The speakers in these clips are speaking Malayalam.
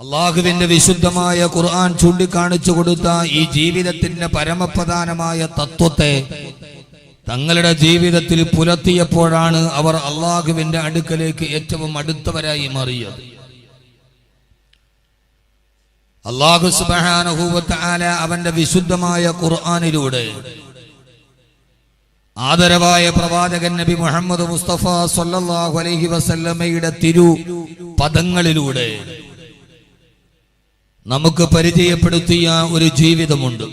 അള്ളാഹുവിന്റെ വിശുദ്ധമായ ഖുർആൻ ചൂണ്ടിക്കാണിച്ചു കൊടുത്ത ഈ ജീവിതത്തിന്റെ പരമപ്രധാനമായ തത്വത്തെ തങ്ങളുടെ ജീവിതത്തിൽ പുലർത്തിയപ്പോഴാണ് അവർ അള്ളാഹുവിന്റെ അടുക്കലേക്ക് ഏറ്റവും അടുത്തവരായി മാറിയത്. അള്ളാഹു സുബാനഹൂവത്ത് ആല അവന്റെ വിശുദ്ധമായ ഖുർആാനിലൂടെ ആദരവായ പ്രവാചകൻ നബി മുഹമ്മദ് മുസ്തഫ സൊല്ലാഹു അലഹി വസല്ലമ്മയുടെ തിരു പദങ്ങളിലൂടെ നമുക്ക് പരിചയപ്പെടുത്തിയ ഒരു ജീവിതമുണ്ട്.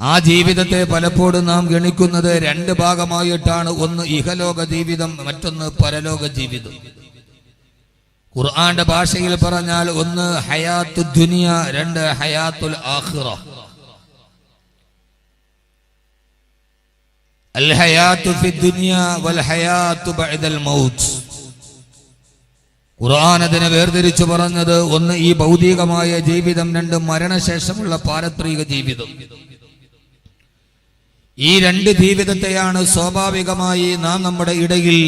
ആ ജീവിതത്തെ പലപ്പോഴും നാം ഗണിക്കുന്നത് രണ്ട് ഭാഗമായിട്ടാണ്. ഒന്ന് ഇഹലോക ജീവിതം മറ്റൊന്ന് പരലോക ജീവിതം. ഖുർആന്റെ ഭാഷയിൽ പറഞ്ഞാൽ ഒന്ന് ഹയാത്തു ദുനിയ രണ്ട് ഹയാത്തുൽ ആഖിറ. അൽ ഹയാത്തു ഫി ദുനിയ വൽ ഹയാത്തു ബഅദൽ മൗത്ത്. ഖുർആൻ അതിനെ വേർതിരിച്ചു പറഞ്ഞത് ഒന്ന് ഈ ഭൗതികമായ ജീവിതം രണ്ട് മരണശേഷമുള്ള പാരത്രിക ജീവിതം. ഈ രണ്ട് ജീവിതത്തെയാണ് സ്വാഭാവികമായി നാം നമ്മുടെ ഇടയിൽ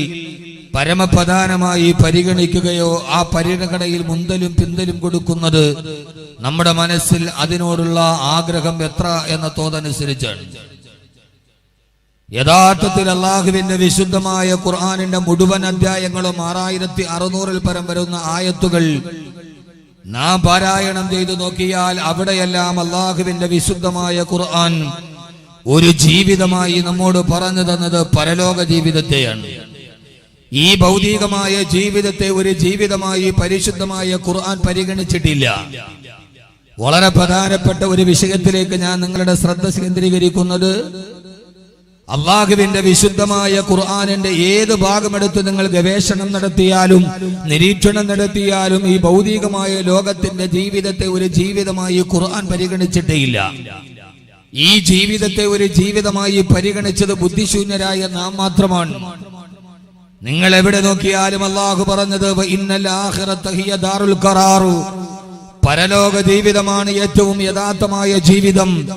പരമപ്രധാനമായി പരിഗണിക്കുകയോ ആ പരിഗണനയിൽ മുന്തലും പിന്തലും കൊടുക്കുന്നത് നമ്മുടെ മനസ്സിൽ അതിനോടുള്ള ആഗ്രഹം എത്ര എന്ന തോതനുസരിച്ചാണ്. യഥാർത്ഥത്തിൽ അള്ളാഹുവിന്റെ വിശുദ്ധമായ ഖുർആാനിന്റെ മുഴുവൻ അധ്യായങ്ങളും ആറായിരത്തി അറുന്നൂറിൽ പരം വരുന്ന ആയത്തുകൾ നാം പാരായണം ചെയ്തു നോക്കിയാൽ അവിടെയെല്ലാം അള്ളാഹുവിന്റെ വിശുദ്ധമായ ഖുർആൻ ഒരു ജീവിതമായി നമ്മോട് പറഞ്ഞു തന്നത് പരലോക ജീവിതത്തെയാണ്. ഈ ഭൗതികമായ ജീവിതത്തെ ഒരു ജീവിതമായി പരിശുദ്ധമായ ഖുർആൻ പരിഗണിച്ചിട്ടില്ല. വളരെ പ്രധാനപ്പെട്ട ഒരു വിഷയത്തിലേക്ക് ഞാൻ നിങ്ങളുടെ ശ്രദ്ധ കേന്ദ്രീകരിക്കുന്നത് അള്ളാഹുവിന്റെ വിശുദ്ധമായ ഖുർആാനിന്റെ ഏത് ഭാഗമെടുത്ത് നിങ്ങൾ ഗവേഷണം നടത്തിയാലും നിരീക്ഷണം നടത്തിയാലും ഈ ഭൗതികമായ ലോകത്തിന്റെ ജീവിതത്തെ ഒരു ജീവിതമായി ഖുർആൻ പരിഗണിച്ചിട്ടേയില്ല. ഈ ജീവിതത്തെ ഒരു ജീവിതമായി പരിഗണിച്ചത് ബുദ്ധിശൂന്യരായ നാം മാത്രമാണ്. നിങ്ങൾ എവിടെ നോക്കിയാലും അള്ളാഹു പറഞ്ഞത്. പരലോക ജീവിതമാണ് ഏറ്റവും യഥാർത്ഥമായ ജീവിതം.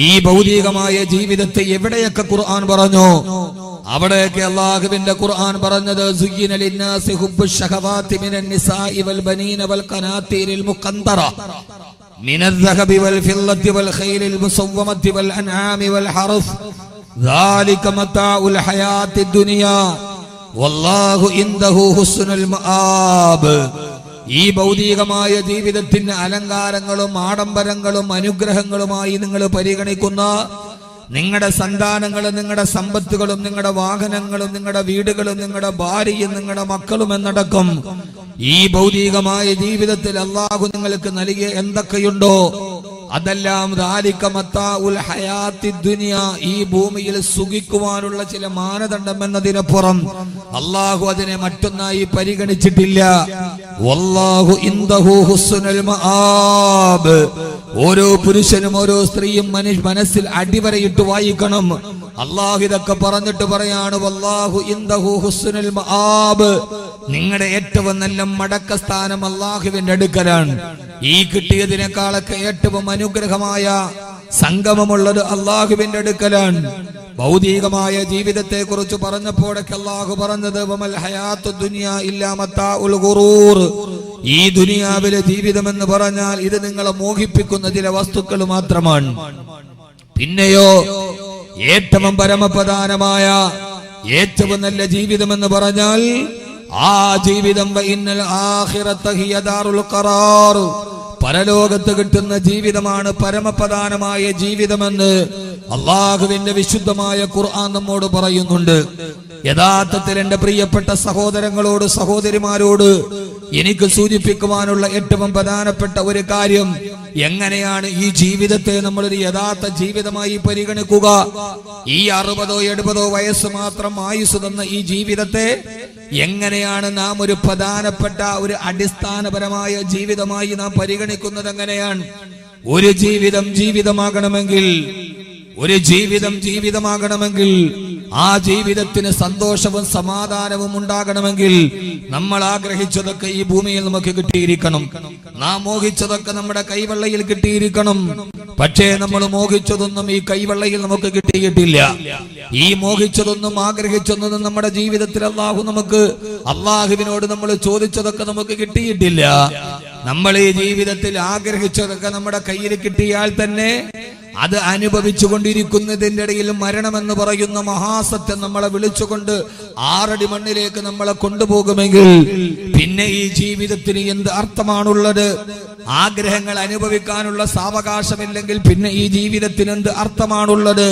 ഈ ഭൗതികമായ ജീവിതത്തെ എവിടെയൊക്കെ ഖുർആൻ പറഞ്ഞു അവിടെയൊക്കെ അള്ളാഹുവിന്റെ ഖുർആൻ പറഞ്ഞത് "സുയ്യിന ലിന്നാസി ഹുബ്ബു ശഹവാതി മിനൻ നിസാഇ വൽ ബനീന വൽ ഖനാതീരിൽ മുഖന്തറ من الذهب والفضة والخيل المصومة والأنعام والحرث ذلك متاع الحياة الدنيا والله عنده حسن المآب ഈ ഭൗതികമായ ജീവിതത്തിന് അലങ്കാരങ്ങളും ആഡംബരങ്ങളും അനുഗ്രഹങ്ങളുമായി നിങ്ങൾ പരിഗണിക്കുന്ന നിങ്ങളുടെ സന്താനങ്ങളും നിങ്ങളുടെ സമ്പത്തുകളും നിങ്ങളുടെ വാഹനങ്ങളും നിങ്ങളുടെ വീടുകളും നിങ്ങളുടെ ഭാര്യയും നിങ്ങളുടെ മക്കളും എന്നടക്കം ഈ ഭൗതികമായ ജീവിതത്തിൽ അള്ളാഹു നിങ്ങൾക്ക് നൽകിയ എന്തൊക്കെയുണ്ടോ അതെല്ലാം ദുനിയ ഈ ഭൂമിയിൽ സുഖിക്കുവാനുള്ള ചില മാനദണ്ഡം എന്നതിനപ്പുറം അള്ളാഹു അതിനെ മറ്റൊന്നായി പരിഗണിച്ചിട്ടില്ല. ഓരോ പുരുഷനും ഓരോ സ്ത്രീയും മനുഷ്യ മനസ്സിൽ അടിവരയിട്ട് വായിക്കണം. അള്ളാഹു ഇതൊക്കെ പറഞ്ഞിട്ട് പറയാണ് നിങ്ങളുടെ ഏറ്റവും നല്ല മടക്ക സ്ഥാനം അള്ളാഹുവിന്റെ അടുക്കലാണ്. ഈ കിട്ടിയതിനേക്കാളൊക്കെ ഏറ്റവും അനുഗ്രഹമായ സംഗമമുള്ളത് അള്ളാഹുവിന്റെ അടുക്കലാണ്. ഭൗതികമായ ജീവിതത്തെ കുറിച്ച് പറഞ്ഞപ്പോഴൊക്കെ അള്ളാഹു പറഞ്ഞത് ഈ ദുനിയാവിലെ ജീവിതം എന്ന് പറഞ്ഞാൽ ഇത് നിങ്ങളെ മോഹിപ്പിക്കുന്ന ചില വസ്തുക്കൾ മാത്രമാണ്. പിന്നെയോ ഏറ്റവും പരമപ്രധാനമായ ഏറ്റവും നല്ല ജീവിതം എന്ന് പറഞ്ഞാൽ ആ ജീവിതം പരലോകത്ത് കിട്ടുന്ന ജീവിതമാണ് പരമപ്രധാനമായ ജീവിതമെന്ന് അള്ളാഹുവിന്റെ വിശുദ്ധമായ ഖുർആൻ നമ്മോട് പറയുന്നുണ്ട്. യഥാർത്ഥത്തിൽ എന്റെ പ്രിയപ്പെട്ട സഹോദരങ്ങളോട് സഹോദരിമാരോട് എനിക്ക് സൂചിപ്പിക്കുവാനുള്ള ഏറ്റവും പ്രധാനപ്പെട്ട ഒരു കാര്യം എങ്ങനെയാണ് ഈ ജീവിതത്തെ നമ്മളൊരു യഥാർത്ഥ ജീവിതമായി പരിഗണിക്കുക? ഈ അറുപതോ എഴുപതോ വയസ്സ് മാത്രം ആയുസ് തന്ന ഈ ജീവിതത്തെ എങ്ങനെയാണ് നാം ഒരു പ്രധാനപ്പെട്ട ഒരു അടിസ്ഥാനപരമായ ജീവിതമായി നാം പരിഗണിക്കുന്നത് എങ്ങനെയാണ്? ഒരു ജീവിതം ജീവിതമാകണമെങ്കിൽ ഒരു ജീവിതം ജീവിതമാകണമെങ്കിൽ ആ ജീവിതത്തിന് സന്തോഷവും സമാധാനവും ഉണ്ടാകണമെങ്കിൽ നമ്മൾ ആഗ്രഹിച്ചതൊക്കെ ഈ ഭൂമിയിൽ നമുക്ക് കിട്ടിയിരിക്കണം. നാം മോഹിച്ചതൊക്കെ നമ്മുടെ കൈവെള്ളയിൽ കിട്ടിയിരിക്കണം. പക്ഷേ നമ്മൾ മോഹിച്ചതൊന്നും ഈ കൈവെള്ളയിൽ നമുക്ക് കിട്ടിയിട്ടില്ല. ഈ മോഹിച്ചതൊന്നും ആഗ്രഹിച്ചതൊന്നും നമ്മുടെ ജീവിതത്തിൽ അള്ളാഹു നമുക്ക് അള്ളാഹുവിനോട് നമ്മൾ ചോദിച്ചതൊക്കെ നമുക്ക് കിട്ടിയിട്ടില്ല. നമ്മൾ ഈ ജീവിതത്തിൽ ആഗ്രഹിച്ചതൊക്കെ നമ്മുടെ കയ്യിൽ കിട്ടിയാൽ തന്നെ അത് അനുഭവിച്ചു കൊണ്ടിരിക്കുന്നതിന്റെ ഇടയിൽ മരണമെന്ന് പറയുന്ന മഹാസത്യം നമ്മളെ വിളിച്ചുകൊണ്ട് ആറടി മണ്ണിലേക്ക് നമ്മളെ കൊണ്ടുപോകുമെങ്കിൽ പിന്നെ ഈ ജീവിതത്തിന് എന്ത് അർത്ഥമാണുള്ളത്? ആഗ്രഹങ്ങൾ അനുഭവിക്കാനുള്ള സാവകാശമില്ലെങ്കിൽ പിന്നെ ഈ ജീവിതത്തിന് എന്ത് അർത്ഥമാണുള്ളത്?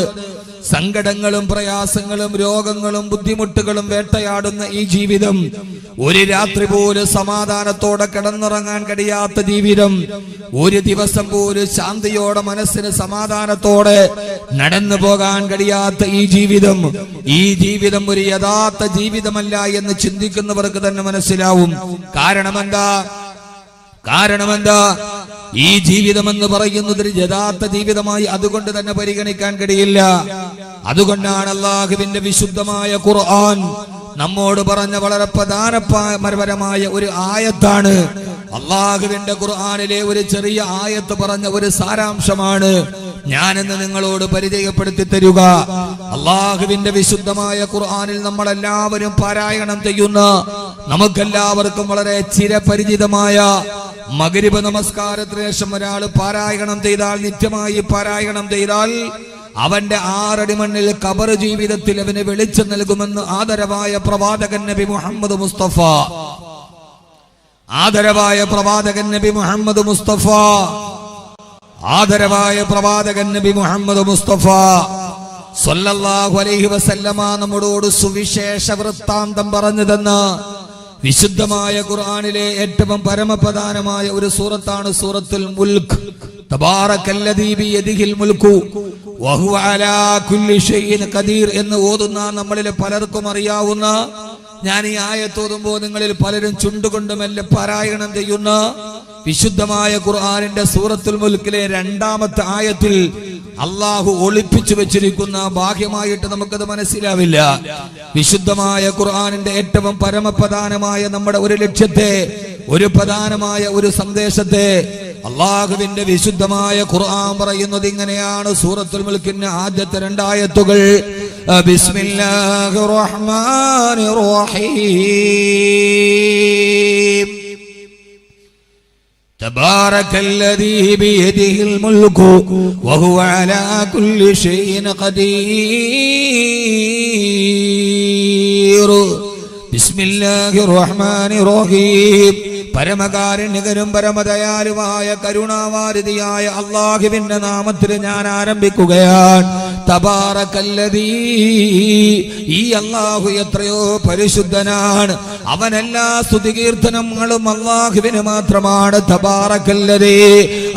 സങ്കടങ്ങളും പ്രയാസങ്ങളും രോഗങ്ങളും ബുദ്ധിമുട്ടുകളും വേട്ടയാടുന്ന ഈ ജീവിതം ഒരു രാത്രി പോലും സമാധാനത്തോടെ കിടന്നുറങ്ങാൻ കഴിയാത്ത ജീവിതം ഒരു ദിവസം പോലും ശാന്തിയോടെ മനസ്സിന് സമാധാനത്തോടെ നടന്നു പോകാൻ കഴിയാത്ത ഈ ജീവിതം ഈ ജീവിതം ഒരു യഥാർത്ഥ ജീവിതമല്ല എന്ന് ചിന്തിക്കുന്നവർക്ക് തന്നെ മനസ്സിലാവും. കാരണമെന്താ? കാരണമെന്താ? ഈ ജീവിതം എന്ന് പറയുന്നത് ഒരു യഥാർത്ഥ ജീവിതമായി അതുകൊണ്ട് തന്നെ പരിഗണിക്കാൻ കഴിയില്ല. അതുകൊണ്ടാണ് അള്ളാഹുവിന്റെ വിശുദ്ധമായ ഖുർആൻ നമ്മോട് പറഞ്ഞ വളരെ പ്രധാനപരമായ ഒരു ആയത്താണ്. അള്ളാഹുവിന്റെ ഖുർആാനിലെ ഒരു ചെറിയ ആയത്ത് പറഞ്ഞ ഒരു സാരാംശമാണ്. ഞാനെന്ന് നിങ്ങളോട് പരിചയപ്പെടുത്തി തരുക. അള്ളാഹുവിന്റെ വിശുദ്ധമായ ഖുർആാനിൽ നമ്മൾ എല്ലാവരും പാരായണം ചെയ്യുന്ന നമുക്കെല്ലാവർക്കും വളരെ ചിരപരിചിതമായ മകരിപ നമസ്കാരത്തിന് ശേഷം ഒരാൾ പാരായണം ചെയ്താൽ നിത്യമായി പാരായണം ചെയ്താൽ അവന്റെ ആറടി മണ്ണിൽ കബർ ജീവിതത്തിൽ അവന് വെളിച്ചം നൽകുമെന്ന് ആദരവായ പ്രവാചകൻ നബി മുഹമ്മദ് മുസ്തഫ. ആദരവായ പ്രവാചകൻ നബി മുഹമ്മദ് മുസ്തഫ. ആദരവായ പ്രവാചകൻ നബി മുഹമ്മദ് മുസ്തഫ സല്ലല്ലാഹു അലൈഹി വസല്ലമ നമ്മളോട് സുവിശേഷ വൃത്താന്തം പറഞ്ഞു തന്ന വിശുദ്ധമായ ഖുർആനിലെ ഏറ്റവും പരമപ്രധാനമായ ഒരു സൂറത്താണ് സൂറത്തുൽ മുൽക്ക്. എന്ന് ഓതുന്ന നമ്മളിൽ പലർക്കും അറിയാവുന്ന ഞാൻ ഈ ആയത്തോതുമ്പോൾ നിങ്ങളിൽ പലരും ചുണ്ടുകൊണ്ട് മെല്ലെ പാരായണം ചെയ്യുന്ന വിശുദ്ധമായ ഖുർആാനിന്റെ സൂറത്തുൽ മുൽക്കിലെ രണ്ടാമത്തെ ആയത്തിൽ അള്ളാഹു ഒളിപ്പിച്ചു വെച്ചിരിക്കുന്ന ബാഹ്യമായിട്ട് നമുക്കത് മനസ്സിലാവില്ല. വിശുദ്ധമായ ഖുർആാനിന്റെ ഏറ്റവും പരമപ്രധാനമായ നമ്മുടെ ഒരു ലക്ഷ്യത്തെ ഒരു പ്രധാനമായ ഒരു സന്ദേശത്തെ അള്ളാഹുവിന്റെ വിശുദ്ധമായ ഖുർആൻ പറയുന്നത് ഇങ്ങനെയാണ്. സൂറത്തുൽ മുൽക്കിന്റെ ആദ്യത്തെ രണ്ടായത്തുകൾ ബിസ്മില്ലാഹിർ റഹ്മാനിർ റഹീം. تبارك الذي بيده الملك وهو على كل شيء قدير بسم الله الرحمن الرحيم പരമകാരുണ്യകരും പരമദയാലുമായ കരുണാവാരിതിയായ അള്ളാഹുവിന്റെ നാമത്തിൽ ഞാൻ ആരംഭിക്കുകയാണ് തബാറക്കല്ലതീ ഈ അള്ളാഹു എത്രയോ പരിശുദ്ധനാണ് അവനെല്ലാ സ്തുതികീർത്തനങ്ങളും അള്ളാഹുവിന് മാത്രമാണ്.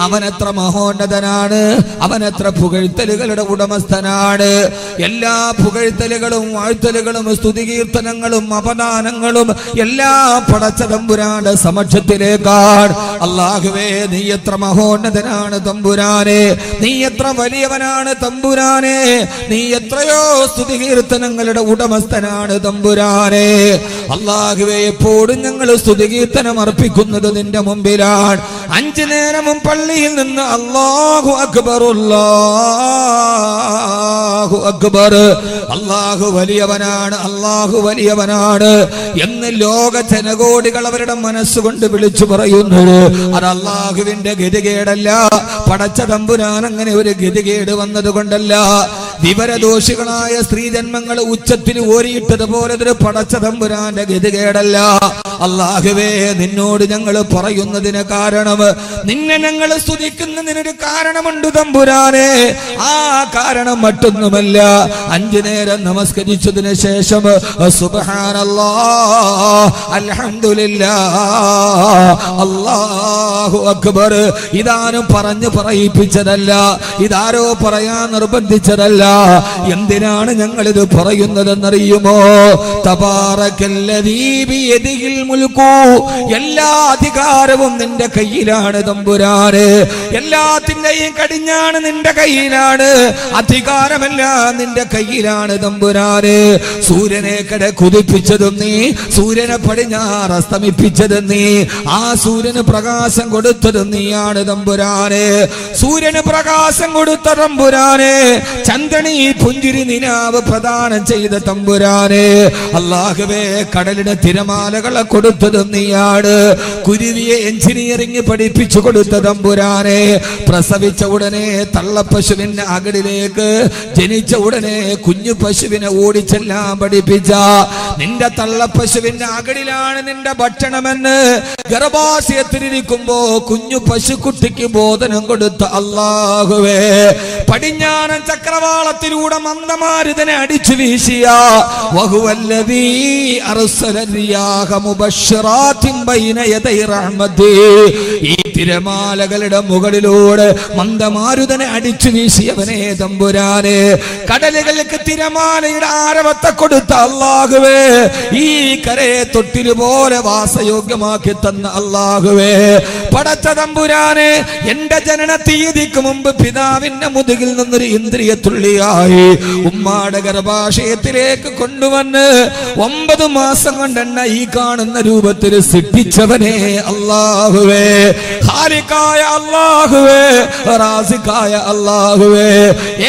അവൻ എത്ര മഹോന്നതനാണ്. അവൻ എത്ര പുകഴ്ത്തലുകളുടെ ഉടമസ്ഥനാണ്. എല്ലാ പുകഴ്ത്തലുകളും വാഴ്ത്തലുകളും സ്തുതികീർത്തനങ്ങളും അപദാനങ്ങളും എല്ലാ പടച്ച തമ്പുരാന്റെ സമക്ഷത്തിലേക്കാണ്. അള്ളാഹുവേ നീ എത്ര മഹോന്നതനാണ് തമ്പുരാനെ. നീ എത്ര വലിയവനാണ് തമ്പുരാനെ. നീ എത്രയോ സ്തുതികീർത്തനങ്ങളുടെ ഉടമസ്ഥനാണ് തമ്പുരാനെ. അള്ളാഹുവെ എപ്പോഴും ഞങ്ങൾ സ്തുതികീർത്തനം അർപ്പിക്കുന്നത് നിന്റെ മുമ്പിലാണ്. അഞ്ചു നേരമും പള്ളിയിൽ നിന്ന് അള്ളാഹു അക്ബർ അള്ളാഹു അക്ബർ. അള്ളാഹു വലിയവനാണ് അള്ളാഹു വലിയവനാണ് എന്ന് ലോക ജനകോടികൾ അവരുടെ മനസ്സുകൊണ്ട് വിളിച്ചു പറയുന്നു. അത് അള്ളാഹുവിന്റെ ഗതികേടല്ല. പടച്ച തമ്പുരാൻ അങ്ങനെ ഒരു ഗതികേട് വന്നത് കൊണ്ടല്ല വിവരദോഷികളായ സ്ത്രീജന്മങ്ങൾ ഉച്ചത്തിൽ ഓരിയിട്ടതുപോലെ ഒരു പടച്ച തമ്പുരാന്റെ ഗതികേടല്ല. അള്ളാഹുവേ നിന്നോട് ഞങ്ങൾ പറയുന്നതിന് കാരണം നിന്നെ ഞങ്ങൾ സ്തുതിക്കുന്നതിനൊരു കാരണമുണ്ട് തമ്പുരാനെ. ആ കാരണം മറ്റൊന്നുമല്ല. അഞ്ചു നേരം നമസ്കരിച്ചതിന് ശേഷം അള്ളാഹു അക്ബർ. ഇതാരും പറഞ്ഞു പറയിപ്പിച്ചതല്ല. ഇതാരോ പറയാൻ നിർബന്ധിച്ചതല്ല. എന്തിനാണ് ഞങ്ങൾ ഇത് പറയുന്നതെന്നറിയുമോ എല്ലാ അധികാരവും നിന്റെ കയ്യിലാണ് തമ്പുരാന്. എല്ലാത്തിന്റെയും കടിഞ്ഞാണ് നിന്റെ കയ്യിലാണ്. അധികാരമെല്ലാം നിന്റെ കയ്യിലാണ് തമ്പുരാന്. സൂര്യനെ കട കുതിപ്പിച്ചതും നീ സൂര്യനെ പടിഞ്ഞാറ് അസ്തമിപ്പിച്ചതും നീ ആ സൂര്യന് പ്രകാശം കൊടുത്തതും നീയാണ് തമ്പുരാന്. സൂര്യന് പ്രകാശം കൊടുത്ത തമ്പുരാന്. ചന്ദ്രനി പുഞ്ചിരി നിനാവ് പ്രദാനം ചെയ്ത തമ്പുരാന്. അള്ളാഹുവേ കടലിന് തിരമാലകളെ കൊടുത്തതും നീയാണ് കുരുവിയെ എഞ്ചിനീയറിംഗ് പഠിപ്പിച്ചു കൊടുത്ത തമ്പുരാനെ. പ്രസവിച്ച ഉടനെ തള്ളപ്പശുവിന്റെ അകടിലേക്ക് ജനിച്ച ഉടനെ കുഞ്ഞു പശുവിനെ ഓടിച്ചെല്ലാം പഠിപ്പിച്ച നിന്റെ തള്ളപ്പശുവിന്റെ അകടിലാണ് നിന്റെ ഭക്ഷണമെന്ന് ഗർഭാശയത്തിലിരിക്കുമ്പോ കുഞ്ഞു പശുക്കുട്ടിക്ക് ബോധനം കൊടുത്ത അള്ളാഹുവേ. പടിഞ്ഞാറൻ ചക്രവാളത്തിലൂടെ മന്ദമാരുതനെ അടിച്ചു വീശിയ. ഈ തിരമാലകളുടെ മുകളിലൂടെ മന്ദമാരുതനെ അടിച്ചു വീശിയവനെ തമ്പുരാനെ. കടലുകൾക്ക് തിരമാലയുടെ ആരവത്തെ കൊടുത്ത അള്ളാഹുവേ. ഈ കരയെ തൊട്ടിരുപോലെ വാസയോഗ്യമാക്കി തന്ന അള്ളാഹുവേ. പടച്ച തമ്പുരാനെ എന്റെ ജനന തീയതിക്ക് മുമ്പ് പിതാവിന്റെ മുതുകിൽ നിന്നൊരു ഇന്ദ്രിയ തുള്ളിയായി ഉമ്മാടെ ഗർഭാശയത്തിലേക്ക് കൊണ്ടുവന്ന് ഒമ്പത് മാസം കൊണ്ടെന്ന ഈ കാണുന്ന രൂപത്തിൽ സിദ്ധിച്ചവനെ അള്ളാഹുവേ ഹാരിക്കായ അള്ളാഹുവേ റാസിക്കായ അള്ളാഹുവേ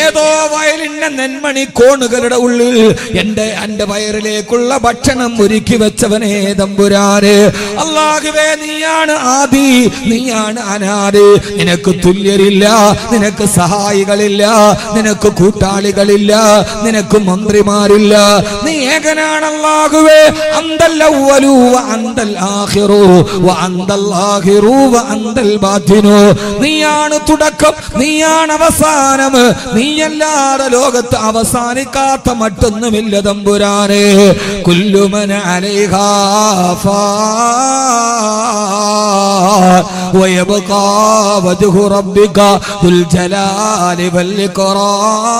ഏതോ വയലിന്റെ നെന്മണി കോണുകളുടെ ഉള്ളിൽ എന്റെ എന്റെ വയറിലേക്കുള്ള ഭക്ഷണം ഒരുക്കി വെച്ചവനെ തമ്പുരാന്. അള്ളാഹുവേ നീയാണ് ആദി നീയാണ് അനാദ്. നിനക്ക് തുല്യരില്ല നിനക്ക് സഹായികളില്ല നിനക്ക് കൂട്ടാളികളില്ല നിനക്ക് മന്ത്രിമാരില്ല നീ ഏകനാണ് അല്ലാഹുവേ അന്തൽ അവ്വലു വ അന്തൽ ആഖിറു വ അന്തൽ ആഖിറു വ അന്തൽ ബാത്തിനു നീയാണ് തുടക്കം നീയാണ് അവസാനം നീയല്ലാതെ ലോകത്ത് അവസാനിക്കാത്ത മറ്റൊന്നുമില്ല തമ്പുരാനെ കുല്ലുമന അലൈഹാ فان ويبقى وجه ربك ذو الجلال والإكرام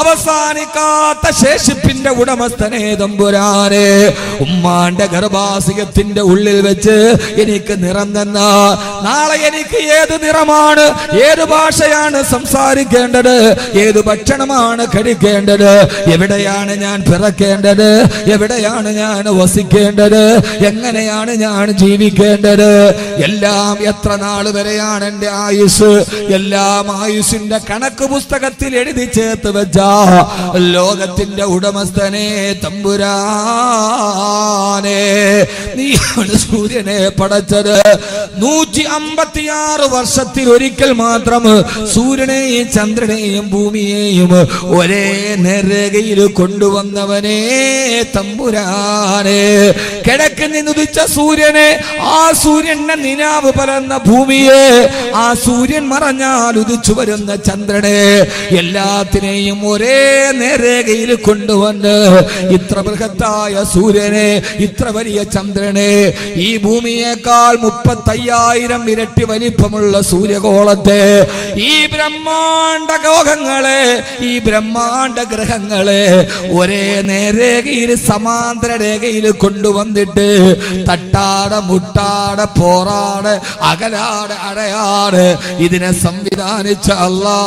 അവസാനിക്കാത്ത ശേഷിപ്പിന്റെ ഉടമസ്ഥനെ തമ്പുരാനെ ഉമ്മാന്റെ ഗർഭാസികത്തിന്റെ ഉള്ളിൽ വെച്ച് എനിക്ക് നിറം തന്ന. നാളെ എനിക്ക് ഏത് നിറമാണ് ഏത് ഭാഷയാണ് സംസാരിക്കേണ്ടത് ഏത് ഭക്ഷണമാണ് കഴിക്കേണ്ടത് എവിടെയാണ് ഞാൻ പിറക്കേണ്ടത് എവിടെയാണ് ഞാൻ വസിക്കേണ്ടത് എങ്ങനെയാണ് ഞാൻ ജീവിക്കേണ്ടത് എല്ലാം എത്ര നാൾ വരെയാണ് എന്റെ ആയുസ് എല്ലാം ആയുസിന്റെ കണക്ക് പുസ്തകത്തിൽ എഴുതി ചേർത്ത് വെച്ച ലോകത്തിന്റെ ഉടമസ്ഥനെ തമ്പുരാനെ. നീയാണ് സൂര്യനെ പടച്ചത്. നൂറ്റി അമ്പത്തിയാറ് വർഷത്തിൽ ഒരിക്കൽ മാത്രം സൂര്യനെയും ചന്ദ്രനെയും ഭൂമിയെയും ഒരേ നേരകയിൽ കൊണ്ടുവന്നവനെ തമ്പുരാനെ. കിഴക്ക് നിന്നുദിച്ച സൂര്യനെ ആ സൂര്യന്റെ നിനാവ് പരന്ന ഭൂമിയെ ആ സൂര്യൻ മറഞ്ഞാൽ ഉദിച്ചു വരുന്ന ചന്ദ്രനെ. എല്ലാത്തിനെയും ഒരേ നേരേഖയിൽ കൊണ്ടുവന്ന് ഇത്ര ബൃഹത്തായ സൂര്യനെ ഇത്ര വലിയ ചന്ദ്രനെ ഈ ഭൂമിയേക്കാൾ മുപ്പത്തയ്യായിരം ഇരട്ടി വലിപ്പമുള്ള സൂര്യകോളത്തെ ഈ ബ്രഹ്മാണ്ട ലോകങ്ങളെ ഈ ബ്രഹ്മാണ്ട ഗ്രഹങ്ങളെ ഒരേ നേരേഖയിൽ സമാന്തര രേഖയിൽ കൊണ്ടുവന്നിട്ട് തട്ടാട മുട്ടാട പോറാട് അകലാട് അടയാട് ഇതിനെ സംവിധാനിച്ച അല്ലാ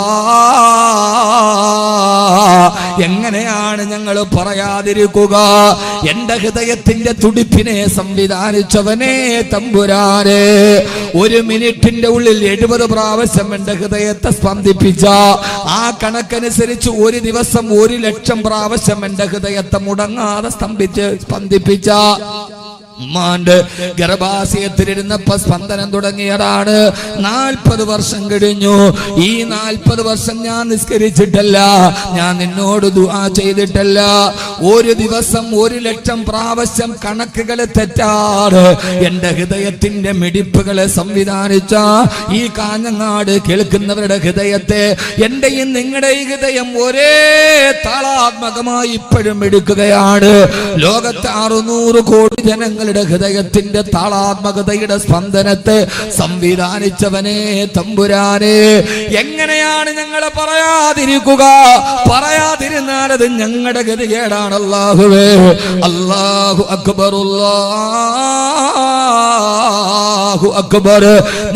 എങ്ങനെയാണ് ഞങ്ങൾ പറയാതിരിക്കുക? എന്റെ ഹൃദയത്തിന്റെ തുടിപ്പിനെ സംവിധാനിച്ചവനെ തമ്പുരാനെ. ഒരു മിനിറ്റിന്റെ ഉള്ളിൽ എഴുപത് പ്രാവശ്യം എന്റെ ഹൃദയത്തെ സ്പന്ദിപ്പിച്ച. ആ കണക്കനുസരിച്ച് ഒരു ദിവസം ഒരു ലക്ഷം പ്രാവശ്യം എന്റെ ഹൃദയത്തെ മുടങ്ങാതെ സ്തംഭിച്ച് സ്പന്ദിപ്പിച്ച. ഉമ്മാന്റെ ഗർഭാശയത്തിലിരുന്നപ്പോ സ്പന്ദനം തുടങ്ങിയതാണ്. നാൽപ്പത് വർഷം കഴിഞ്ഞു. ഈ നാൽപ്പത് വർഷം ഞാൻ നിസ്കരിച്ചിട്ടല്ല. ഞാൻ നിന്നോട് ദുആ ചെയ്തിട്ടല്ല. ഒരു ദിവസം ഒരു ലക്ഷം പ്രാവശ്യം കണക്കുകൾ തെറ്റാറ്. എന്റെ ഹൃദയത്തിന്റെ മിടിപ്പുകളെ സംവിധാനിച്ച ഈ കാഞ്ഞങ്ങാട് കേൾക്കുന്നവരുടെ ഹൃദയത്തെ എന്റെയും നിങ്ങളുടെയും ഹൃദയം ഒരേ താളാത്മകമായി ഇപ്പോഴും എടുക്കുകയാണ്. ലോകത്ത് അറുന്നൂറ് കോടി ജനങ്ങൾ ഞങ്ങളുടെ ഹൃദയത്തിന്റെ താളാത്മകതയുടെ സ്പന്ദനത്തെ സംവിധാനിച്ചവനെ തമ്പുരാനെ. എങ്ങനെയാണ് ഞങ്ങളെ പറയാതിരിക്കുക? പറയാതിരുന്നാൽ അത് ഞങ്ങളുടെ ഗതികേടാണ് അള്ളാഹു അല്ലാഹു അക്ബറുല്ലാഹു അക്ബർ.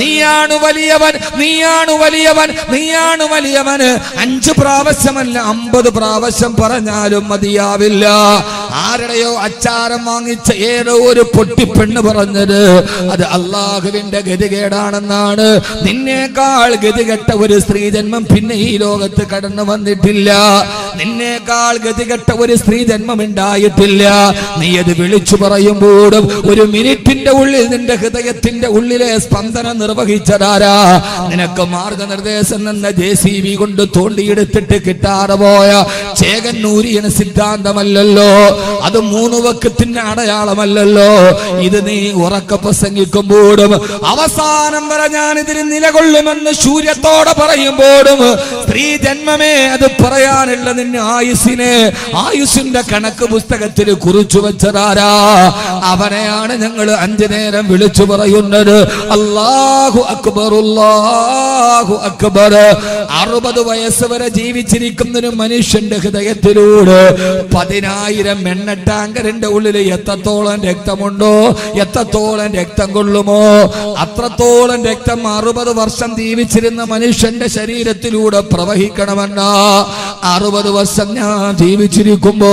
നീയാണ് വലിയവൻ നീയാണ് വലിയവൻ നീയാണ് വലിയവൻ. അഞ്ച് പ്രാവശ്യമല്ല അമ്പത് പ്രാവശ്യം പറഞ്ഞാലും മതിയാവില്ല. ആരുടെയോ അച്ചാരം വാങ്ങിച്ച ഏതോ ഒരു പൊട്ടിപ്പെണ്ണ് പറഞ്ഞത് അത് അള്ളാഹുവിന്റെ ഗതികേടാണെന്നാണ്. നിന്നേക്കാൾ ഗതികെട്ട ഒരു സ്ത്രീ ജന്മം പിന്നെ ഈ ലോകത്ത് കടന്നു വന്നിട്ടില്ല. നിന്നേക്കാൾ ഗതികെട്ട ഒരു സ്ത്രീ ജന്മം ഉണ്ടായിട്ടില്ല. നീ അത് വിളിച്ചു പറയുമ്പോഴും ഒരു മിനിറ്റിന്റെ ഉള്ളിൽ നിന്റെ ഹൃദയത്തിന്റെ ഉള്ളിലെ സ്പന്ദനം നിർവഹിച്ചതാരാ? നിനക്ക് മാർഗനിർദ്ദേശം എന്ന ജെ സി ബി കൊണ്ട് തോണ്ടിയെടുത്തിട്ട് കിട്ടാതെ പോയ ചേകന്നൂരിയന് സിദ്ധാന്തമല്ലല്ലോ. അത് മൂന്ന് വക്കത്തിന്റെ അടയാളമല്ലല്ലോ. ഇത് നീ ഉറക്ക പ്രസംഗിക്കുമ്പോഴും അവസാനം വരെ ഞാൻ ഇതിന് നിലകൊള്ളുമെന്ന് ശൂര്യത്തോടെ പറയുമ്പോഴും സ്ത്രീ ജന്മമേ അത് പറയാനുള്ള നിന്നെ ആയുസിനെ ആയുസിന്റെ കണക്ക് പുസ്തകത്തിൽ കുറിച്ചു വെച്ചതാരാ? അവനെയാണ് ഞങ്ങൾ അഞ്ചു നേരം വിളിച്ചു പറയുന്നത്? അള്ളാഹു അക്ബർ അള്ളാഹു അക്ബർ. അറുപത് വയസ്സ് വരെ ജീവിച്ചിരിക്കുന്ന ഒരു മനുഷ്യന്റെ ഹൃദയത്തിലൂടെ പതിനായിരം എണ്ണ ടാങ്കറിന്റെ ഉള്ളിൽ എത്രത്തോളം രക്തമുണ്ടോ എത്രത്തോളം രക്തം കൊള്ളുമോ അത്രത്തോളം രക്തം അറുപത് വർഷം ജീവിച്ചിരുന്ന മനുഷ്യന്റെ ശരീരത്തിലൂടെ പ്രവഹിക്കണമെന്ന. അറുപത് വർഷം ഞാൻ ജീവിച്ചിരിക്കുമ്പോ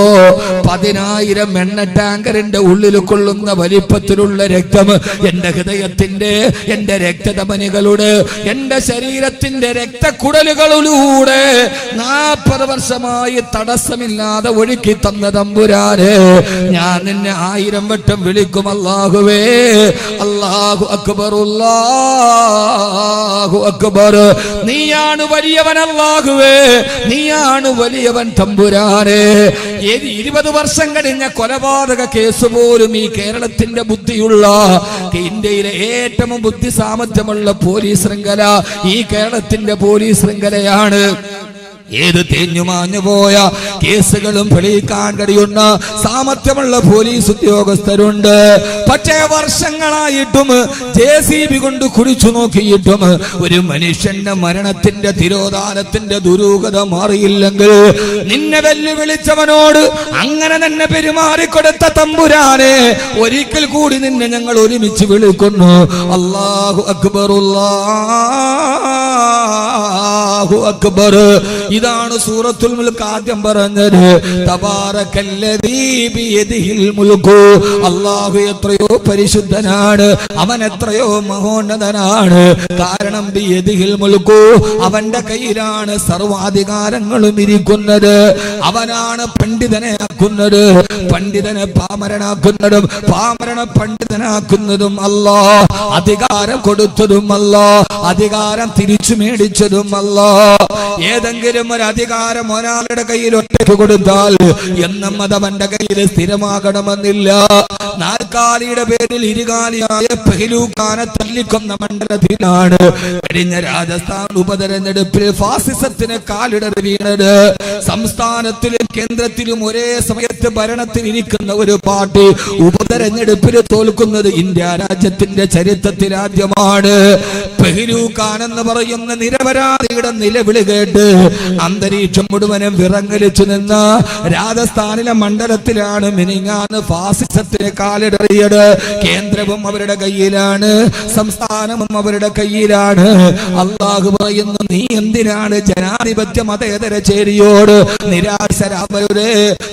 പതിനായിരം എണ്ണ ടാങ്കറിന്റെ ഉള്ളിൽ കൊള്ളുന്ന വലിപ്പത്തിലുള്ള രക്തം എന്റെ ഹൃദയത്തിന്റെ എന്റെ രക്തധമനികളുടെ എന്റെ ശരീരത്തിന്റെ രക്തക്കുടലുകളിലൂടെ നാൽപ്പത് വർഷമായി തടസ്സമില്ലാതെ ഒഴുക്കി തന്ന തമ്പുരാന് ഞാൻ നിന്നെ ആയിരം വട്ടം വിളിക്കും അല്ലാഹുവേ. അല്ലാഹു അക്ബർ അല്ലാഹു അക്ബർ. നീയാണ് വലിയവൻ അല്ലാഹുവേ. നീയാണ് വലിയവൻ തമ്പുരാനെ. ഏത് ഇരുപത് വർഷം കഴിഞ്ഞ കൊലപാതക കേസ് പോലും ഈ കേരളത്തിന്റെ ബുദ്ധിയുള്ള ഇന്ത്യയിലെ ഏറ്റവും ബുദ്ധി സാമർഥ്യമുള്ള പോലീസ് ശൃംഖല ഈ കേരളത്തിന്റെ പോലീസ് ശൃംഖലയാണ്. ഏത് തേഞ്ഞു മാഞ്ഞു പോയ കേസുകളും തെളിയിക്കാൻ കഴിയുന്ന സാമർത്ഥ്യമുള്ള പോലീസ് ഉദ്യോഗസ്ഥരുണ്ട്. പക്ഷേ വർഷങ്ങളായിട്ടും ജെ സി ബി കൊണ്ട് കുടിച്ചു നോക്കിയിട്ടും ഒരു മനുഷ്യന്റെ മരണത്തിന്റെ തിരോധാനത്തിന്റെ ദുരൂഹത മാറിയില്ലെങ്കിൽ നിന്നെ വെല്ലുവിളിച്ചവനോട് അങ്ങനെ തന്നെ പെരുമാറിക്കൊടുത്ത തമ്പുരാനെ ഒരിക്കൽ കൂടി നിന്നെ ഞങ്ങൾ ഒരുമിച്ച് വിളിക്കുന്നു. അള്ളാഹു അക്ബറുല്ലാഹു അക്ബർ. ഇതാണ് സൂറത്തുൽ മുൽക്ക് ആദ്യം പറഞ്ഞത്. അള്ളാഹു എത്രയോ പരിശുദ്ധനാണ്. അവൻ എത്രയോ മഹോന്നതനാണ്. കാരണം അവന്റെ കയ്യിലാണ് സർവാധികാരങ്ങളും ഇരിക്കുന്നത്. അവനാണ് പണ്ഡിതനെ ആക്കുന്നത് പണ്ഡിതനെ പാമരനാക്കുന്നതും പാമരണ പണ്ഡിതനാക്കുന്നതും അല്ലാ അധികാരം കൊടുത്തതും അല്ലാ അധികാരം തിരിച്ചു മേടിച്ചതും അല്ലാ ഏതെങ്കിലും ഒരു അധികാരം ഒരാളുടെ കയ്യിൽ ഒറ്റയ്ക്ക് കൊടുത്താൽ എന്നും അത് അവന്റെ കയ്യിൽ സ്ഥിരമാകണമെന്നില്ല. നാൽക്കാലിയുടെ പേരിൽ ഇരുകാലിയായ പെഹലൂക്കാനെ തല്ലിക്കൊന്ന മണ്ഡലത്തിലാണ് കഴിഞ്ഞ രാജസ്ഥാൻ ഉപതെരഞ്ഞെടുപ്പിൽ ഫാസിസത്തിന് കാലിടറി വീണത്. സംസ്ഥാനത്തിലും കേന്ദ്രത്തിലും ഒരേ സമയത്ത് ഭരണത്തിൽ ഇരിക്കുന്ന ഒരു പാർട്ടി ഉപതെരഞ്ഞെടുപ്പിൽ തോൽക്കുന്നത് ഇന്ത്യ രാജ്യത്തിന്റെ ചരിത്രത്തിൽ ആദ്യമാണ്. പെഹലൂക്കാൻ എന്ന് പറയുന്ന നിരപരാധിയുടെ നിലവിളി കേട്ട് അന്തരീക്ഷം മുഴുവനും വിറങ്ങലിച്ചു നിന്ന് രാജസ്ഥാനിലെ മണ്ഡലത്തിലാണ് മിനിങ്ങാന്ന് ഫാസിസത്തിന് കാലിടറിയത്. കേന്ദ്രവും അവരുടെ കയ്യിലാണ് സംസ്ഥാനവും അവരുടെ കയ്യിലാണ്. അള്ളാഹു പറയുന്നു നീ എന്തിനാണ് ജനാധിപത്യ മതേതര ചേരിയോട് നിരാശരാവരുടെ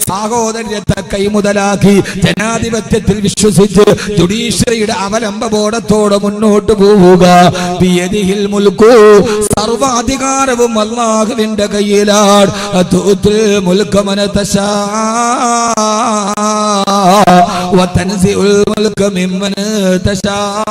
സാഹോദര്യത്തെ കൈമുതലാക്കി ജനാധിപത്യത്തിൽ വിശ്വസിച്ച് ജുഡീഷ്യറിയുടെ അവലംബ മുന്നോട്ട് പോവുക? സർവാധികാരവും അള്ളാഹുവിന്റെ കയ്യിലാണ് തൂത്തിൽ മുൽക്കമന തശാ وتنزع الملك ممن تشاء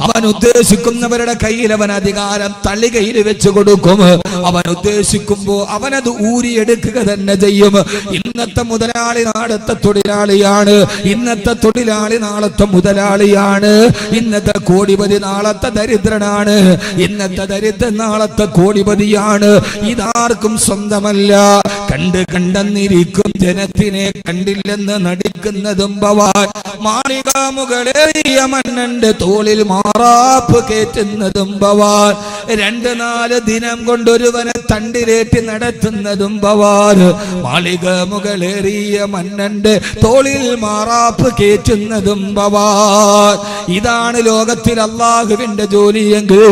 അവൻ ഉദ്ദേശിക്കുന്നവരുടെ കയ്യിൽ അവൻ അധികാരം തള്ളികയിൽ വെച്ച് കൊടുക്കും. അവൻ ഉദ്ദേശിക്കുമ്പോ അവനത് ഊരിയെടുക്കുക തന്നെ ചെയ്യും. ഇന്നത്തെ മുതലാളി നാളത്തെ തൊഴിലാളിയാണ്. ഇന്നത്തെ തൊഴിലാളി നാളത്തെ മുതലാളിയാണ്. ഇന്നത്തെ കോടിപതി നാളത്തെ ദരിദ്രനാണ്. ഇന്നത്തെ ദരിദ്രൻ നാളത്തെ കോടിപതിയാണ്. ഇതാർക്കും സ്വന്തമല്ല. കണ്ട് കണ്ടെന്നിരിക്കും ജനത്തിനെ കണ്ടില്ലെന്ന് നടിക്കുന്നതും ഭവാൻ. മാളിക മുകളേറിയ മന്നന്റെ തോളിൽ മാറാപ്പ് കയറ്റുന്നതും ഭവാൻ. രണ്ട് നാല് ദിനം കൊണ്ടൊരുവനെ തണ്ടിലേറ്റി നടത്തുന്നതും ഭവാൻ. മാളിക മുകളേറിയ മന്നന്റെ തോളിൽ മാറാപ്പ് കയറ്റുന്നതും ഭവാൻ. ഇതാണ് ലോകത്തിൽ അള്ളാഹുവിന്റെ ജോലിയെങ്കിൽ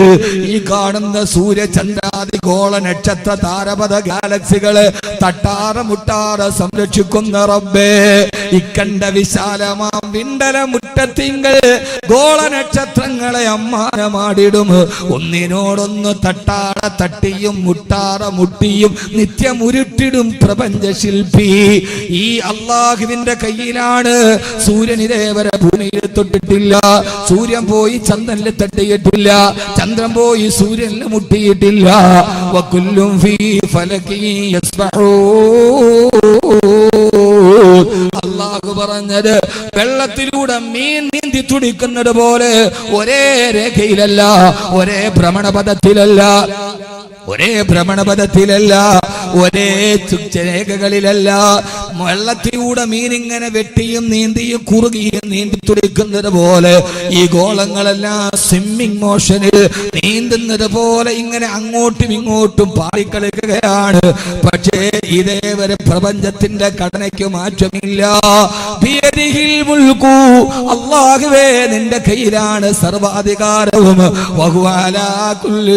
ഈ കാണുന്ന സൂര്യചന്ദ്രാദി ഗോള നക്ഷത്ര താരപഥ ഗാലക്സികളെ തട്ടാറ മുട്ടാറ സംരക്ഷിക്കുന്ന റബ്ബേ. ഇക്കണ്ട വിശാലമാം വിണ്ടല മുറ്റത്തിങ്കൾ ഗോള നക്ഷത്രങ്ങളെ അമ്മാനമാടിടും. ഒന്നിനോടൊന്ന് തട്ടാട തട്ടിയും മുട്ടാറ മുട്ടിയും നിത്യമുരുട്ടിടും പ്രപഞ്ച ശില്പി ഈ അള്ളാഹുവിന്റെ കയ്യിലാണ് സൂര്യൻ ഇതേവരെ ഭൂമിയിൽ തൊട്ടിട്ടില്ല. സൂര്യൻ പോയി ചന്ദ്രനിൽ തട്ടിയിട്ടില്ല. ചന്ദ്രൻ പോയി സൂര്യനിൽ മുട്ടിയിട്ടില്ല. വക്കുല്ലും ഫീ ഫലകി യസ്ബഹൂൻ. അള്ളാഹു പറഞ്ഞത് വെള്ളത്തിലൂടെ മീൻ നീന്തി തുടിക്കുന്നത് പോലെ ഒരേ രേഖയിലല്ല ഒരേ ഭ്രമണപഥത്തിലല്ല ഒരേ ഭ്രമണപഥത്തിലല്ല. ഒരേ രേഖകളിലല്ല വെള്ളത്തിലൂടെ മീനിങ്ങനെ വെട്ടിയും നീന്തിയും കുറുകിയും നീന്തി തുടിക്കുന്നത് പോലെ ഈ ഗോളങ്ങളെല്ലാം സ്വിമ്മിങ് മോഷനിൽ നീന്തുന്നത് പോലെ ഇങ്ങനെ അങ്ങോട്ടും ഇങ്ങോട്ടും പാടിക്കളിക്കുകയാണ് പക്ഷേ ഇതേവരെ പ്രപഞ്ചത്തിന്റെ ഘടനയ്ക്ക് മാറ്റമില്ല. അല്ലാഹുവേ നിന്റെ കയ്യിലാണ് സർവാധികാരവും. വഹുവ അലാ കുല്ലി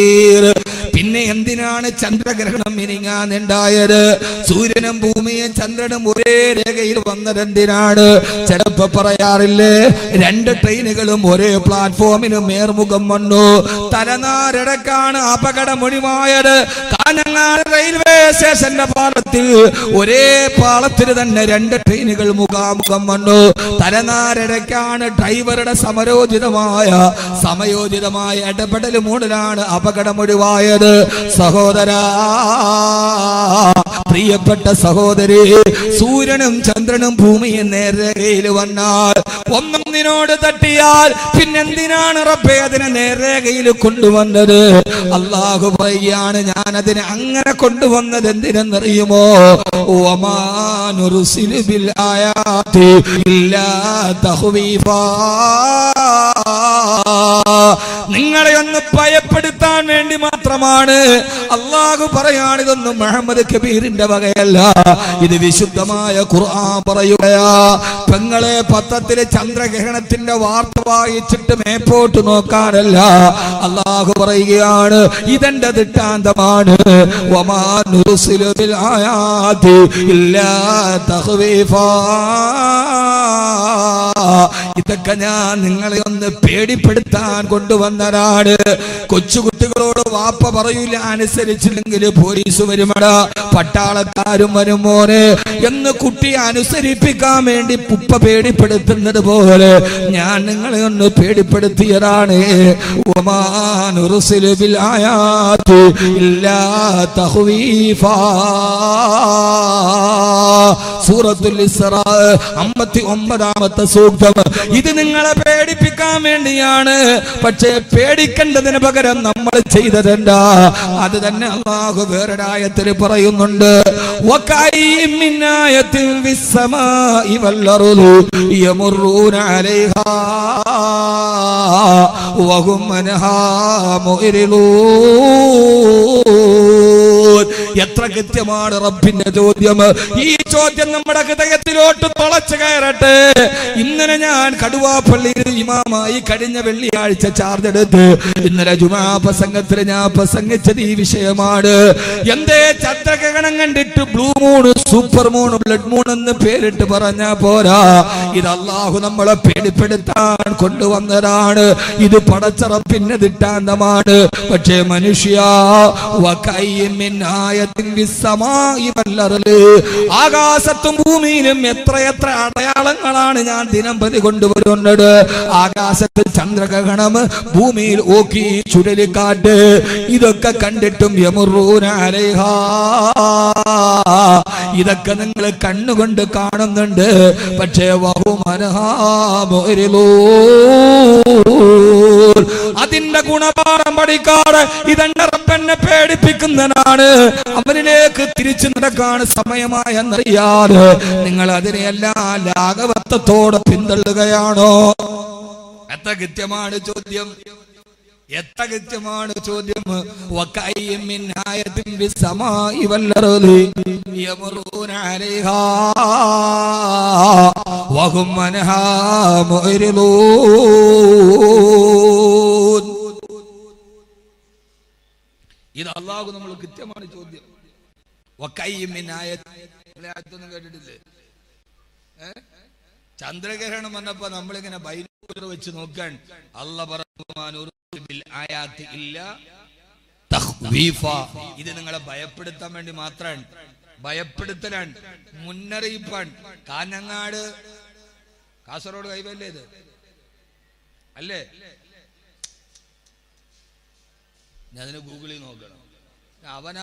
പിന്നെ എന്തിനാണ് ചന്ദ്രഗ്രഹണം ഇനിങ്ങാനുണ്ടായത് സൂര്യനും ഭൂമിയും ചന്ദ്രനും ഒരേ രേഖയിൽ വന്നതെന്തിനാണ് ചിലപ്പോ പറയാറില്ലേ രണ്ട് ട്രെയിനുകളും ഒരേ പ്ലാറ്റ്ഫോമിനും മേർമുഖം വന്നു. തലനാരടക്കാണ് അപകടമൊഴിവായത് കാഞ്ഞങ്ങാട് റെയിൽവേ സ്റ്റേഷന്റെ പാളത്തിൽ ഒരേ പാളത്തിൽ തന്നെ രണ്ട് ട്രെയിനുകൾ മുഖാമുഖം വന്നു. തലനാരടക്കാണ് ഡ്രൈവറുടെ സമരോചിതമായ സമയോചിതമായ ഇടപെടൽ അപകടം അപകടമൊഴിവായത് സഹോദര പ്രിയപ്പെട്ട സഹോദരി സൂര്യനും ചന്ദ്രനും ഭൂമിയും നേർരേഖയിൽ വന്നാൽ ഒന്നൊന്നിനോട് തട്ടിയാൽ പിന്നെന്തിനാണ് റബ്ബെ അതിനെ നേർരേഖയിൽ കൊണ്ടുവന്നത്? അള്ളാഹു പറയുകയാണ് ഞാൻ അതിനെ അങ്ങനെ കൊണ്ടുവന്നത് എന്തിനെന്നറിയുമോ? ഒമാനുറുസിലു ബിൽ ആയാതി ഇല്ലാ തഹ്വീഫാ. നിങ്ങളെ ഒന്ന് ഭയപ്പെടുത്താൻ വേണ്ടി മാത്രമാണ്. അള്ളാഹു പറയാണിതൊന്നും മുഹമ്മദ് കബീറിന്റെ വകയല്ല. ഇത് വിശുദ്ധമായ ഖുർആൻ പറയുകയാ. പെങ്ങളെ പത്രത്തിലെ ചന്ദ്രഗ്രഹണത്തിന്റെ വാർത്ത വായിച്ചിട്ട് മേപ്പോട്ട് നോക്കാനല്ല. അള്ളാഹു പറയുകയാണ് ഇതെന്റെ ദൃഷ്ടാന്തമാണ്. ഇതൊക്കെ ഞാൻ നിങ്ങളെ ഒന്ന് പേടിപ്പെടുത്താൻ കൊണ്ടുവന്നതാണ് കൊച്ചുകുട്ടികളോട് വാപ്പ പറയൂല അനുസരിച്ചില്ലെങ്കിൽ പോലീസ് വരുമടാ. പട്ടാളക്കാരും വരും മോനെ. എന്ന് കുട്ടിയെ അനുസരിപ്പിക്കാൻ വേണ്ടി പുപ്പ പേടിപ്പെടുത്തുന്നത് പോലെ ഞാൻ നിങ്ങളെ ഒന്ന് പേടിപ്പെടുത്തിയതാണ്. ഇല്ലാ തഹ്വീഫാ. സൂറത്തുൽ ഇസ്രാ അമ്പത്തി ഒമ്പതാമത്തെ സൂക്തം. ഇത് നിങ്ങളെ പേടിപ്പിക്കാൻ വേണ്ടിയാണ്. പക്ഷേ പേടിക്കേണ്ടതിന് പകരം നമ്മൾ ചെയ്തതെന്താ? അത് തന്നെ അള്ളാഹു വേറൊരായത്തിൽ പറയുന്നുണ്ട്. എത്ര കൃത്യമാണ് റബ്ബിന്റെ ചോദ്യം. ഈ ചോദ്യം നമ്മുടെ ഹൃദയത്തിലോട്ട് തുളച്ചു കയറട്ടെ. ഇന്നലെ ഞാൻ കടുവാപ്പള്ളിയിൽ ഇമാമായി കഴിഞ്ഞ വെള്ളിയാഴ്ച ചാർജ് എടുത്ത് ഇന്നലെ ജുമാ പ്രസംഗത്തിൽ ഞാൻ പ്രസംഗിച്ചത് ഈ വിഷയമാണ്. എന്തേ ചന്ദ്രഗ്രഹണം കണ്ടിട്ട് blue moon super moon blood moon എന്ന് പേരിട്ട് പറഞ്ഞാ പോരാ. ഇത് അള്ളാഹു നമ്മളെ പേടിപ്പെടുത്താൻ കൊണ്ടുവന്നതാണ്. ഇത് പടച്ചറപ്പിന്റെ ദിട്ടാന്തമാണ്. പക്ഷേ മനുഷ്യ ആകാശത്തും ഭൂമിയിലും എത്രയെത്ര അടയാളങ്ങളാണ് ഞാൻ ദിനം പ്രതി കൊണ്ടുവരുന്നത്. ആകാശത്ത് ചന്ദ്രഗ്രഹണം ഭൂമിയിൽ ഓക്കി ചുഴലിക്കാറ്റ് ഇതൊക്കെ കണ്ടിട്ടും യമറൂന അലൈഹാ. ഇതൊക്കെ നിങ്ങൾ കണ്ണുകൊണ്ട് കാണുന്നുണ്ട്. പക്ഷേ അതിന്റെ ഗുണപാഠം പഠിക്കാറ് ഇതെന്റെ റബ്ബെന്നെ പേടിപ്പിക്കുന്നതാണ് അവനിലേക്ക് തിരിച്ചു നടക്കാണ് സമയമായെന്നറിയാതെ നിങ്ങൾ അതിനെയെല്ലാം ലാഘവത്വത്തോടെ പിന്തള്ളുകയാണോ? എത്ര കൃത്യമാണ് ചോദ്യം. എത്ര കൃത്യമാണ് ചോദ്യം ഇതല്ലാകും നമ്മൾ കൃത്യമാണ് ചോദ്യം ഒന്നും കേട്ടിട്ടില്ലേ? ചന്ദ്രഗ്രഹണം വന്നപ്പോ നമ്മളിങ്ങനെ ബൈനോക്കുലർ വെച്ച് നോക്കാൻ ഇല്ല തഖ്വീഫ. ഇത് നിങ്ങളെ ഭയപ്പെടുത്താൻ വേണ്ടി മാത്രമാണ്. ഭയപ്പെടുത്തലാണ്. മുന്നറിയിപ്പാണ്. കാഞ്ഞങ്ങാട്. കാസർഗോഡ് കൈവല്ലേ ഇത്? അല്ലേ? ഞാൻ ഗൂഗിളിൽ നോക്കണം. അവൻ